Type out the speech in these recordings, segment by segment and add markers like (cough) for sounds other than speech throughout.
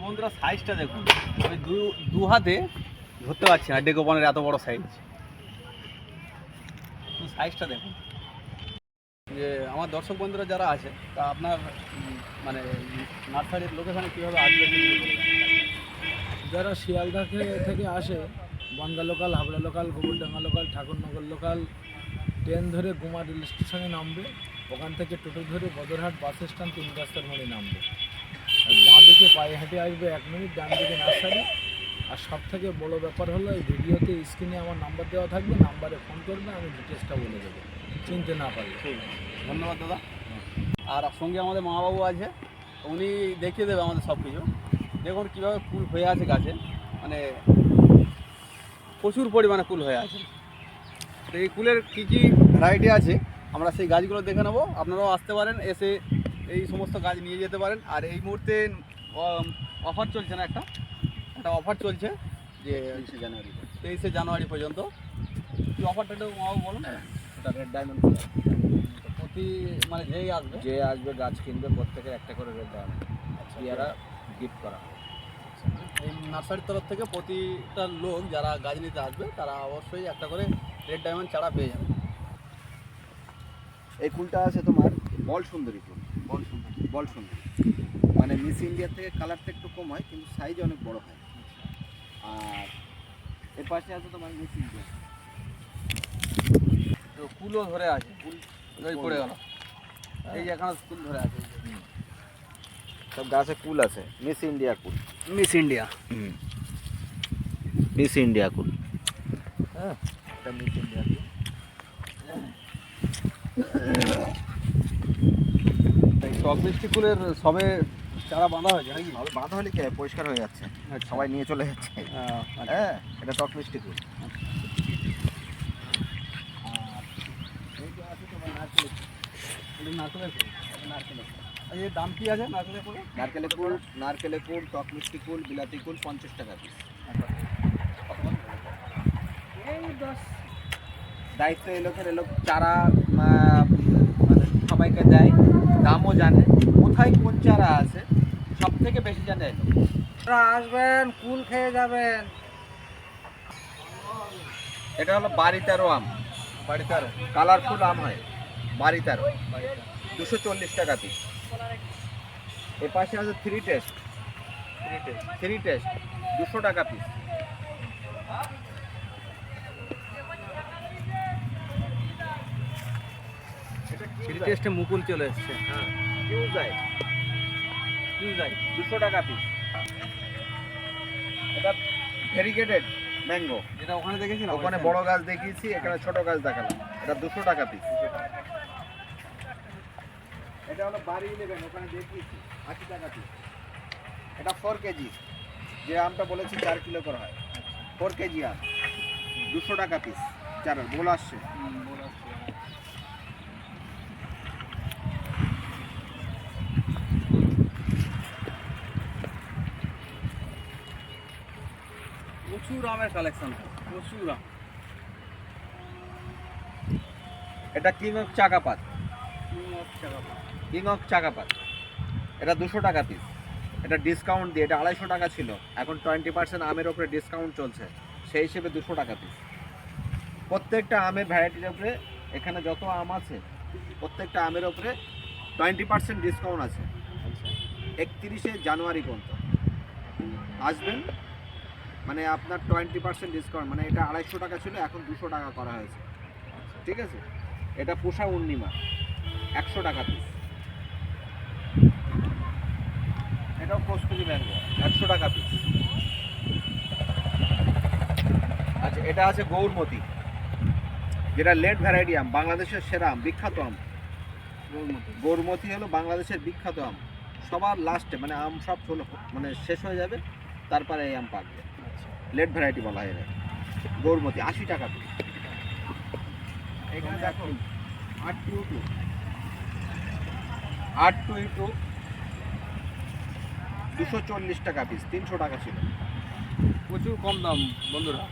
বন্ধুরা সাইজটা দেখুন। আমি দু দু হাতে ধরতে পারছি না ডেকোপনের এত বড় সাইজ সাইজটা দেখুন। যে আমার দর্শক বন্ধুরা যারা আছে, তা আপনার মানে নার্সারির লোকেশানে কীভাবে আসবে। যারা শিয়ালদা থেকে- আসে, Bangaon local Habra local Gobardanga local Thakurnagar local train ধরে গুমা রেল স্টেশনে নামবে। ওখান থেকে টোটো ধরে বদরহাট বাস স্ট্যান্ড তিন রাস্তার মোড়ে নামবে। বাঁ দিকে পায়ে হেঁটে আসবে এক মিনিট, ডান দিকে নার্সারি আর সব থেকে বড় ব্যাপার হলো, এই ভিডিওতে স্ক্রিনে আমার নাম্বার দেওয়া থাকবে নাম্বারে ফোন করবে, আমি ডিটেলসটা বলে দেবো। চিনতে না পারি ঠিক ধন্যবাদ দাদা। আর সঙ্গে আমাদের মা বাবু আছে, উনি দেখিয়ে দেবে আমাদের সব কিছু দেখুন কীভাবে ফুল হয়ে আছে গাছে। মানে প্রচুর পরিমাণে ফুল হয়ে আছে। তো এই ফুলের কী কী ভ্যারাইটি আছে, আমরা সেই গাছগুলো দেখে নেব। আপনারাও আসতে পারেন, এসে এই সমস্ত গাছ নিয়ে যেতে পারেন। আর এই মুহূর্তে অফার চলছে না একটা। একটা অফার চলছে যে তেইশে জানুয়ারি তেইশে জানুয়ারি পর্যন্ত। কি অফারটা একটু বলুন। ওটা রেড ডায়মন্ড প্রতি মানে যেই আসবে। যে আসবে গাছ কিনবে প্রত্যেকের একটা করে রেড ডায়মন্ড পেয়ারা গিফট করা এই নার্সারির তরফ থেকে প্রতিটা লোক যারা গাছ নিতে আসবে তারা অবশ্যই একটা করে রেড ডায়মন্ড চারা পেয়ে যাবে। এই ফুলটা আছে তোমার বল সুন্দরী ফুল। বল সুন্দর বল সুন্দরী মানে মিস ইন্ডিয়ার থেকে কালারটা একটু কম হয় কিন্তু সাইজ অনেক বড় হয়। আর এর পাশে আছে তোমার মিস ইন্ডিয়া তো ফুলও ধরে আছে ফুল এই পড়ে গেল। এই যে এখানে ফুল ধরে আছে সব গাছে কুল আছে মিস ইন্ডিয়া কুল। মিস ইন্ডিয়া মিস ইন্ডিয়া কুল। হ্যাঁ এটা মিস ইন্ডিয়া কুল। এই (laughs) টক মিষ্টি ফুলের সবে চারা বাঁধা হয়েছে নাকি? হবে বাঁধা হলে কি পরিষ্কার হয়ে যাচ্ছে। আচ্ছা। সবাই নিয়ে চলে যাচ্ছে। আচ্ছা। হ্যাঁ এটা টক মিষ্টি ফুল। আর এর দাম কি আছে? নারকেলের ফুলের নারকেলের কুল নারকেলের কুল টক মিষ্টি কুল বিলাতি কুল পঞ্চাশ টাকা পিস দায়িত্ব এই লোকের এলো চারা সবাইকে দেয় দামও জানে কোথায় কোন চারা আছে সব থেকে বেশি জানে আসবেন কুল খেয়ে যাবেন। এটা হলো বাড়িতেরও আম। বাড়িতে আরও কালারফুল আম হয় বাড়িতেরও। দুশো চল্লিশ টাকা পিস এ পাশে আছে three taste three taste three taste দুশো টাকা পিস থ্রি টেস্টে মুকুল চলে এসছে। হ্যাঁ। কিউজাই কিউজাই দুশো টাকা পিস এটা ভেরিগেটেড ম্যাঙ্গো যেটা ওখানে দেখেছি না ওখানে বড় গাছ দেখিয়েছি এখানে ছোট গাছ দেখালাম। এটা দুশো টাকা পিস এটা হলো বাড়ি নেবেন ওখানে দেখিয়েছি। আশি টাকা পিস এটা ফোর কেজি যে আমটা বলেছি চার কিলো করে হয়। ফোর কেজি আম। দুশো টাকা পিস চার বোল আসছে। প্রচুর আমের কালেকশন প্রচুর আম। এটা king of Chakapat king of Chakapat এটা দুশো টাকা পিস এটা ডিসকাউন্ট দিয়ে এটা আড়াইশো টাকা ছিল। এখন টোয়েন্টি পার্সেন্ট আমের ওপরে ডিসকাউন্ট চলছে। সেই হিসেবে দুশো টাকা পিস প্রত্যেকটা আমের ভ্যারাইটির ওপরে এখানে যত আম আছে প্রত্যেকটা আমের ওপরে টোয়েন্টি পার্সেন্ট ডিসকাউন্ট আছে। একত্রিশে জানুয়ারি পর্যন্ত। আসবেন মানে আপনার টোয়েন্টি পার্সেন্ট ডিসকাউন্ট মানে এটা আড়াইশো টাকা ছিল এখন দুশো টাকা করা হয়েছে। ঠিক আছে? এটা পোষা পূর্ণিমা একশো টাকা পিস এটাও কস্তুরি ম্যাঙ্গো একশো টাকা পিস আচ্ছা এটা আছে গৌরমতি যেটা লেট ভ্যারাইটি আম বাংলাদেশের সেরা আম বিখ্যাত আম। গৌরমতি। হলো বাংলাদেশের বিখ্যাত আম। সবার লাস্টে মানে আম সব চলো মানে শেষ হয়ে যাবে তারপরে এই আম পাকবে লেট ভ্যারাইটি বলা হয়। গৌরমতি আশি টাকা পিস এখানে দেখো আট টু টু আট টু টু দুশো চল্লিশ টাকা পিস তিনশো টাকা ছিল। প্রচুর কম দাম বন্ধুরা।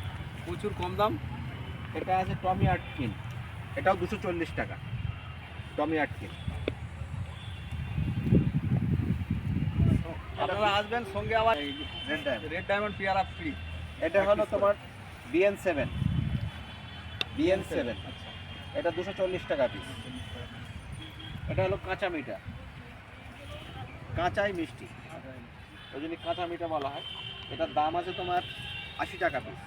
প্রচুর কম দাম। এটা আছে টমি আটকিন এটাও দুশো চল্লিশ টাকা। টমি আটকিন আপনারা আসবেন সঙ্গে আবার রেড ডায়মন্ড। রেড ডায়মন্ড পেয়ারা ফ্রি এটা হলো তোমার বিএন সেভেন বিএন সেভেন এটা দুশো চল্লিশ টাকা পিস এটা হলো কাঁচা মিঠা। কাঁচাই মিষ্টি। ওই জন্য কাঁচা মিঠা বলা হয়। এটার দাম আছে তোমার আশি টাকা পিস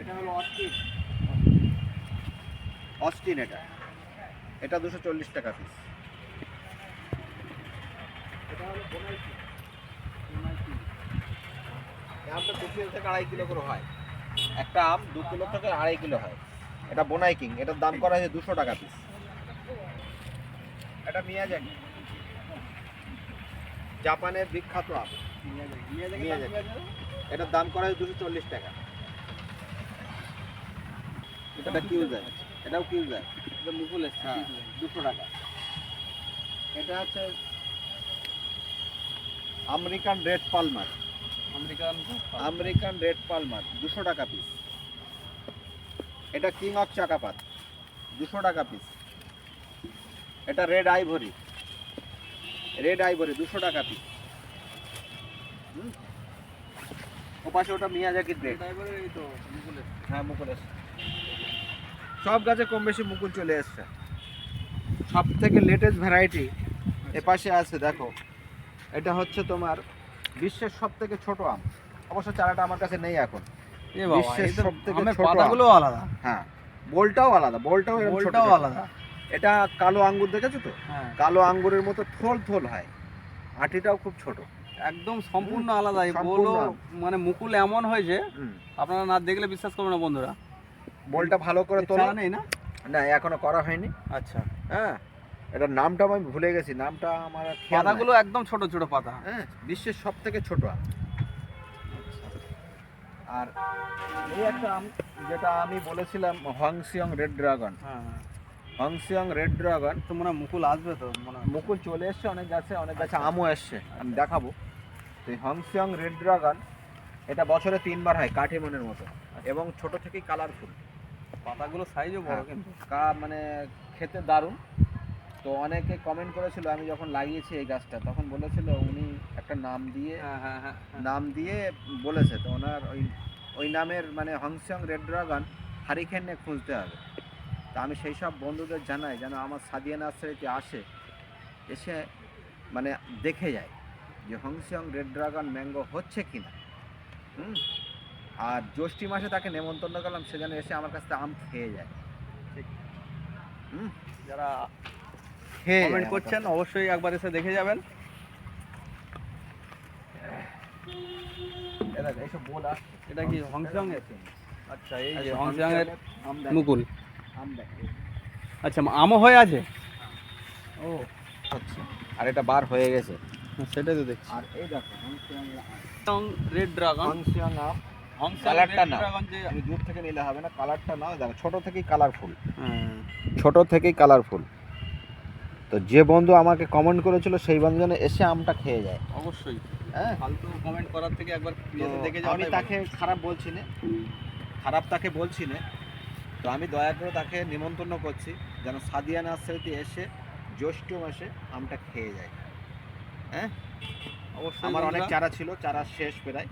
এটা হলো অস্টিন অস্টিন এটা। এটা দুশো চল্লিশ টাকা পিস এটা হলো আমটা দু কিলো থেকে আড়াই কিলো করে হয়। একটা আম দু কিলো থেকে আড়াই কিলো হয়। এটা বোনাই কিং এটার দাম করা হয়েছে দুশো টাকা পিস এটা মিয়াজাকি জাপানের বিখ্যাত আম। মিয়াজাকি এটার দাম করা হয়েছে দুশো চল্লিশ টাকা। এটা কিউ যায় এটাও কিউ যায় এটা মুকুল হ্যাঁ দুশো টাকা। এটা হচ্ছে American red Palmer. American American red Palmer দুশো টাকা পিস এটা কিং অফ চাকাপাত দুশো টাকা পিস এটা রেড আইভরি রেড আইভরি দুশো টাকা পিস ও পাশে ওটা মিয়াজাকির রেড। হ্যাঁ মুকুল সব গাছে কম বেশি মুকুল চলে এসছে। সব থেকে লেটেস্ট ভ্যারাইটি এ পাশে আছে দেখো। এটা হচ্ছে তোমার বিশ্বের সব থেকে ছোট আম। অবশ্য চারাটা আমার কাছে নেই এখন। বিশ্বের ছোট আম। পাতাগুলো আলাদা। হ্যাঁ বোলটাও আলাদা বোলটাও ছোট। আলাদা। এটা কালো আঙ্গুর দেখেছ তো? হ্যাঁ। কালো আঙ্গুরের মতো থোল থোল হয়। আটিটাও খুব ছোট। একদম সম্পূর্ণ আলাদা। বলো মানে মুকুল এমন হয়েছে আপনারা না দেখলে বিশ্বাস করবেন না বন্ধুরা। বোলটা ভালো করে তোলা নেই না? না এখনও করা হয়নি। আচ্ছা। হ্যাঁ এটার নামটা আমি ভুলে গেছি নামটা আমার পাতাগুলো একদম ছোট ছোট পাতা। হ্যাঁ বিশ্বের সব থেকে ছোট আম। আর এই একটা আম যেটা আমি বলেছিলাম হংসিয়ং রেড ড্রাগন। হ্যাঁ হংসিয়ং রেড ড্রাগন। তো মনে হয় মুকুল আসবে তো মনে হয়। মুকুল চলে এসছে অনেক গাছে অনেক গাছে আমও এসছে আমি দেখাবো। তো হংসিয়ং রেড ড্রাগন এটা বছরে তিনবার হয় কাঠিমনের মতো এবং ছোট থেকেই কালারফুল পাতাগুলো সাইজও বড় হ্যাঁ। কিন্তু। কা মানে খেতে দারুণ। তো অনেকে কমেন্ট করেছিল আমি যখন লাগিয়েছি এই গাছটা তখন বলেছিল উনি একটা নাম দিয়ে হ্যাঁ হ্যাঁ হ্যাঁ। নাম দিয়ে বলেছে তো ওনার ওই ওই নামের মানে হংসং রেড ড্রাগন হারিকেনে খুঁজতে হবে। তা আমি সেই সব বন্ধুদের জানাই যেন আমার সাদিয়া নার্সারিতে আসে এসে মানে দেখে যায় যে হংসং রেড ড্রাগন ম্যাঙ্গো হচ্ছে কি না হুম? আর জ্যৈষ্ঠী মাসে তাকে নেমন্তন্ন করলাম সে যেন এসে আমার কাছ থেকে আম খেয়ে যায়। ঠিক। হুম? যারা খেয়ে কমেন্ট করছেন অবশ্যই একবার এসে দেখে যাবেন। এটা কি হংসং আচ্ছা এই যে হংসং এর মুকুল। দেখ। আচ্ছা আমও হয়ে আছে? ও হচ্ছে আর এটা বার হয়ে গেছে। সেটাই তো দেখছি। আর এই দেখো হংসং রেড ড্রাগন। হংসিয়াং আম। কালারটা দূর থেকে নিলে হবে না কালারটা নাও। দেখো ছোট থেকেই কালারফুল হ্যাঁ। ছোট থেকেই কালারফুল তো যে বন্ধু আমাকে কমেন্ট করেছিল সেই বন্ধু যেন এসে আমটা খেয়ে যায়। অবশ্যই। হ্যাঁ? ফালতু কমেন্ট করার থেকে একবার তো এসে আমি তাকে খারাপ বলছি না খারাপ তাকে বলছি না তো আমি দয়া করে তাকে নিমন্ত্রণ করছি যেন সাদিয়া নার্সারিতে এসে জ্যৈষ্ঠ মাসে আমটা খেয়ে যায়। হ্যাঁ। অবশ্যই আমার অনেক চারা ছিল চারা শেষ প্রায়।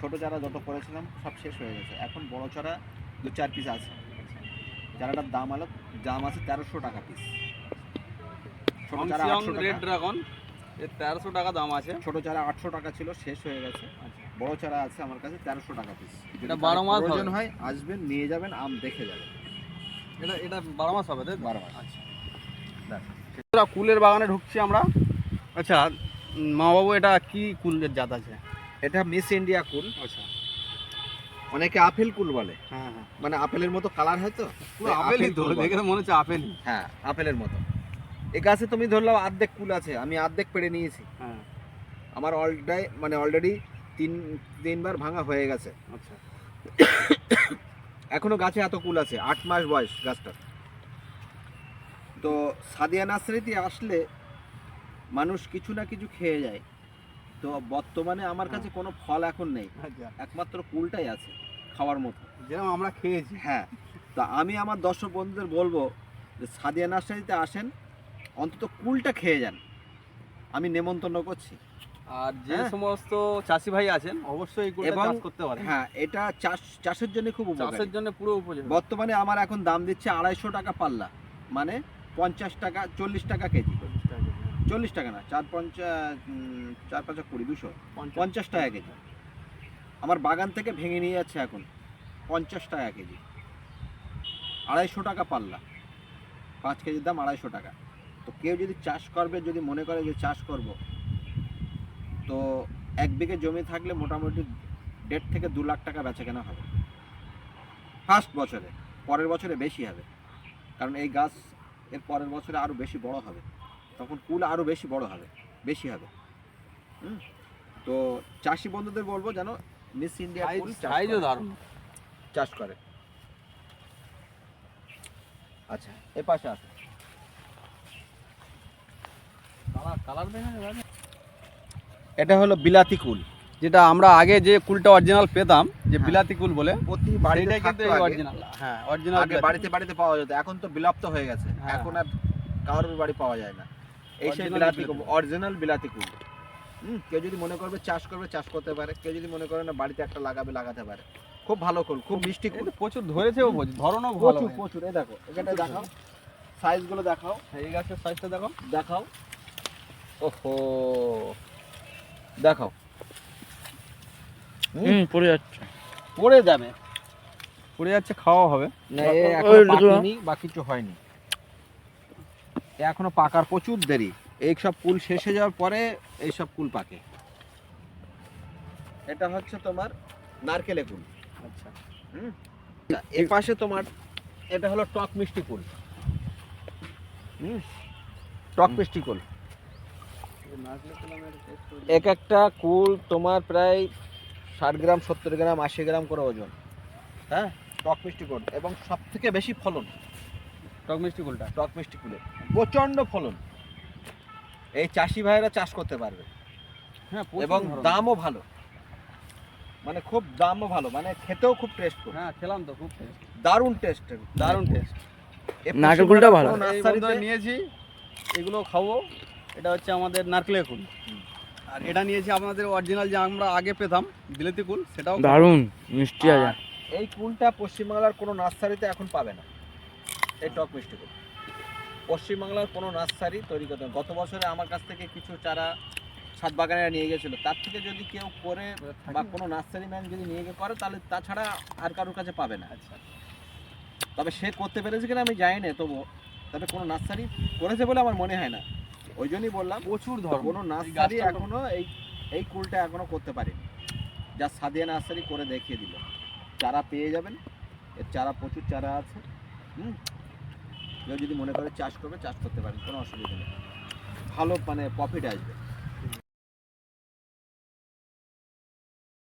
ছোট চারা যত করেছিলাম সব শেষ হয়ে গেছে। এখন বড় চারা দু চার পিস আছে। চারাটার দাম আলো দাম আছে তেরোশো টাকা পিস ছোট চারা হংসং আটশো রেড ড্রাগন এর তেরোশো টাকা দাম আছে। ছোট চারা আটশো টাকা ছিল শেষ হয়ে গেছে। বড় চারা আছে আমার কাছে তেরোশো টাকা পিস এটা বারো মাস। প্রয়োজন হয় আসবেন নিয়ে যাবেন আম দেখে যাবেন। এটা এটা বারো মাস হবে তাই বারো মাস। আচ্ছা। কুলের বাগানে ঢুকছি আমরা। আচ্ছা মা বাবু এটা কি কুলের জাত আছে? এটা মিস ইন্ডিয়া কুল। আচ্ছা। অনেকে আপেল কুল বলে। হ্যাঁ হ্যাঁ। মানে আপেলের মতো কালার হয় তো? পুরো আপেলই তো কুল দেখে মনে হচ্ছে আপেলই। হ্যাঁ আপেলের মতো। এ গাছে তুমি ধরলাম অর্ধেক কুল আছে আমি অর্ধেক পেড়ে নিয়েছি। হ্যাঁ। আমার অলরেডি মানে অলরেডি তিন তিনবার ভাঙা হয়ে গেছে। আচ্ছা। এখনও গাছে এত কুল আছে আট মাস বয়স গাছটার। তো সাদিয়া নার্সারিতে আসলে মানুষ কিছু না কিছু খেয়ে যায়। তো বর্তমানে আমার কাছে কোনো ফল এখন নেই। আচ্ছা। একমাত্র কুলটাই আছে খাওয়ার মতো। যেরকম আমরা খেয়েছি। হ্যাঁ। তা আমি আমার দর্শক বন্ধুদের বলব যে সাদিয়া নার্সারিতে আসেন অন্তত কুলটা খেয়ে যান। আমি নেমন্তন্ন করছি। আর যে হ্যাঁ। সমস্ত চাষি ভাই আছেন অবশ্যই চাষ করতে পারেন। হ্যাঁ এটা চাষ চাষের জন্য খুব চাষের জন্য পুরো উপযোগী। বর্তমানে আমার এখন দাম দিচ্ছে আড়াইশো টাকা পাল্লা। মানে পঞ্চাশ টাকা চল্লিশ টাকা কেজি। চল্লিশ টাকা না চার পঞ্চাশ উম, চার পাঁচা কুড়ি দুশো। পঞ্চাশ টাকা কেজি। আমার বাগান থেকে ভেঙে নিয়ে যাচ্ছে এখন। পঞ্চাশ টাকা কেজি। আড়াইশো টাকা পাল্লা। পাঁচ কেজির দাম আড়াইশো টাকা। তো কেউ যদি চাষ করবে যদি মনে করে যে চাষ করব তো এক বিঘে জমি থাকলে মোটামুটি দেড় থেকে দু লাখ টাকা বেচা কেনা হবে। ফার্স্ট বছরে পরের বছরে বেশি হবে। কারণ এই গাছ এর পরের বছরে আরও বেশি বড় হবে। তখন কুল আরও বেশি বড় হবে বেশি হবে। হুম? তো চাষি বন্ধুদের বলব যেন মিস ইন্ডিয়া চাষ করে। চাষ করে। আচ্ছা এ পাশে আসো কালার কালার দেখেন এবার? এটা হলো বিলাতি কুল যেটা আমরা আগে যে কুলটা অরিজিনাল পেতাম যে হ্যাঁ। বিলাতি কুল বলে প্রতি বাড়িতে কিন্তু। অরিজিনাল হ্যাঁ অরিজিনাল আগে বাড়িতে বাড়িতে পাওয়া যেত এখন তো বিলুপ্ত হয়ে গেছে। হ্যাঁ। এখন আর কারোর বাড়ি পাওয়া যায় না। এই সেই বিলাতি বিলাতি। অরিজিনাল বিলাতি কুল। হুম কেউ যদি মনে করবে চাষ করবে চাষ করতে পারে। কেউ যদি মনে করে না বাড়িতে একটা লাগাবে লাগাতে পারে। খুব ভালো কুল খুব মিষ্টি কুল। প্রচুর ধরেছেও প্রচুর ধরনও ভালো প্রচুর প্রচুর এই দেখো এখানটা দেখাও। সাইজগুলো দেখাও। এই গাছের সাইজটা দেখো দেখাও। ওহো। দেখাও। হুম? পড়ে যাচ্ছে। পড়ে যাবে। পড়ে যাচ্ছে খাওয়া হবে। না এ এখনও পাকেনি বা কিছু হয়নি। এ এখনও পাকার প্রচুর দেরি। এই সব কুল শেষ হয়ে যাওয়ার পরে এই সব কুল পাকে। এটা হচ্ছে তোমার নারকেলে কুল। আচ্ছা। এর পাশে তোমার এটা হলো টক মিষ্টি কুল। হুম? টক মিষ্টি কুল। এক একটা কুল তোমার প্রায় ষাট গ্রাম সত্তর গ্রাম আশি গ্রাম করে ওজন। হ্যাঁ? টক মিষ্টি কুল। এবং সব থেকে বেশি ফলন? টক মিষ্টি কুলটা? টক মিষ্টি কুলে। প্রচণ্ড ফলন। এই চাষি ভাইরা চাষ করতে পারবে। হ্যাঁ এবং দামও ভালো। মানে খুব দামও ভালো। মানে খেতেও খুব টেস্টফুল হ্যাঁ খেলাম তো খুব। দারুণ টেস্ট দারুণ টেস্ট নারকেল কুলটা ভালো। নিয়েছি। এগুলো খাব। এটা হচ্ছে আমাদের নারকেলের কুল। আর এটা নিয়েছি আপনাদের অরিজিনাল যে আমরা আগে পেতাম বিলেতি কুল সেটাও। দারুণ মিষ্টি আছে এই কুলটা পশ্চিমবাংলার কোনো নার্সারিতে এখন পাবে না। এই টক মিষ্টি কুল। পশ্চিমবাংলার কোনো নার্সারি তৈরি করতে গত বছরে আমার কাছ থেকে কিছু চারা ছাদ বাগানে নিয়ে গেছিল। তার থেকে যদি কেউ করে বা কোনো নার্সারি ম্যান যদি নিয়ে গিয়ে করে তাহলে তাছাড়া আর কারোর কাছে পাবে না। আচ্ছা। তবে সে করতে পেরেছে কিনা আমি জানি না তবু তবে কোনো নার্সারি করেছে বলে আমার মনে হয় না। ওই জন্যই বললাম প্রচুর ধর কোনো নার্সারি এখনও এই এই কুলটা এখনও করতে পারেনি। যা সাদিয়া নার্সারি করে দেখিয়ে দিল। চারা পেয়ে যাবেন। এর চারা প্রচুর চারা আছে। হুম? কেউ যদি মনে করে চাষ করবে চাষ করতে পারেন কোনো অসুবিধা নেই। ভালো মানে প্রফিট আসবে।